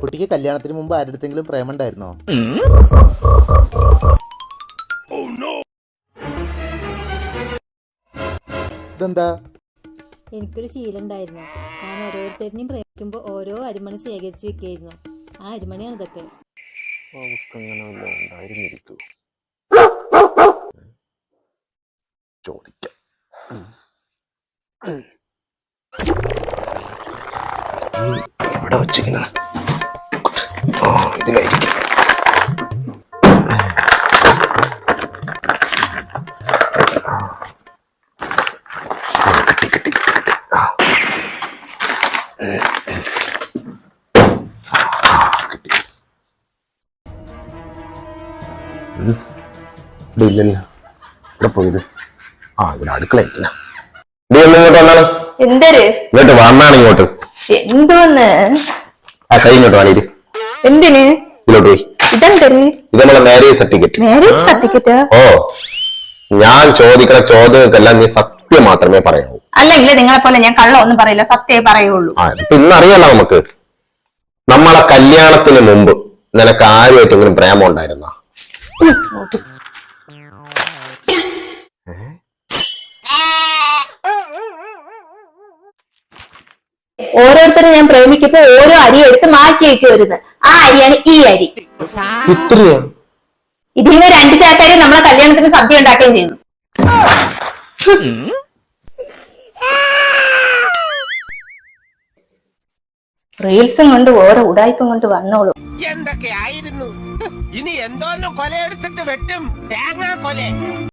കുട്ടിക്ക് കല്യാണത്തിന് മുമ്പ് ആരുടെങ്കിലും പ്രേമുണ്ടായിരുന്നോ? ഇതെന്താ? എനിക്കൊരു ശീലം ഉണ്ടായിരുന്നു ഞാൻ ഓരോരുത്തരിനെയും പ്രേമിക്കുമ്പോൾ ഓരോ അരിമണി ശേഖരിച്ചു വെക്കായിരുന്നു ആ അരിമണിയാണ് ഇതൊക്കെ. ചോദിക്കാം. എവിടെ വച്ചിരിക്കുന്ന ഇവിടെ ഇല്ലല്ലോ. ഇവിടെ പോയത് ആ ഇവിടെ അടുക്കള ഇങ്ങോട്ട് എന്തര്? ഇങ്ങോട്ട് വന്നാണ് ഇങ്ങോട്ട്. എന്തോന്ന് ആ കൈ ഇങ്ങോട്ട് വാണിര് എന്തിന്? ഇതിലോട്ട് പോയി. ഇതെന്തര്? ഇത് നമ്മളെ മാരേജ് സർട്ടിഫിക്കറ്റ് മാരേജ് സർട്ടിഫിക്കറ്റ് ഓ ഞാൻ ചോദിക്കണ ചോദ്യങ്ങൾക്കെല്ലാം നീ സത്യം മാത്രമേ പറയാവൂ. അല്ലെങ്കിൽ നിങ്ങളെ പോലെ ഞാൻ കള്ളം ഒന്നും പറയില്ല സത്യേ പറയുള്ളൂ. ഇന്ന് ഇതിപ്പോ നമുക്ക്. നമ്മളെ കല്യാണത്തിന് മുമ്പ് നിനക്ക് ആരുമായിട്ടെങ്കിലും പ്രേമം ഉണ്ടായിരുന്ന? ഓരോരുത്തരെ ഞാൻ പ്രേമിക്കുമ്പോ ഓരോ അരി എടുത്ത് മാറ്റി വെക്കുമായിരുന്നു ആ അരിയാണ് ഈ അരി. ഇത്രയാ? ഇതിന്ന് രണ്ട് ചേട്ടരി നമ്മളെ കല്യാണത്തിന് സദ്യ ഉണ്ടാക്കുകയും ചെയ്തു റീൽസും കൊണ്ട് ഓരോ ഉടായ്പും കൊണ്ട് വന്നോളൂ. എന്തൊക്കെയായിരുന്നു? ഇനി എന്തോന്ന് കൊലയെടുത്തിട്ട് വെട്ടും? തേങ്ങാ കൊല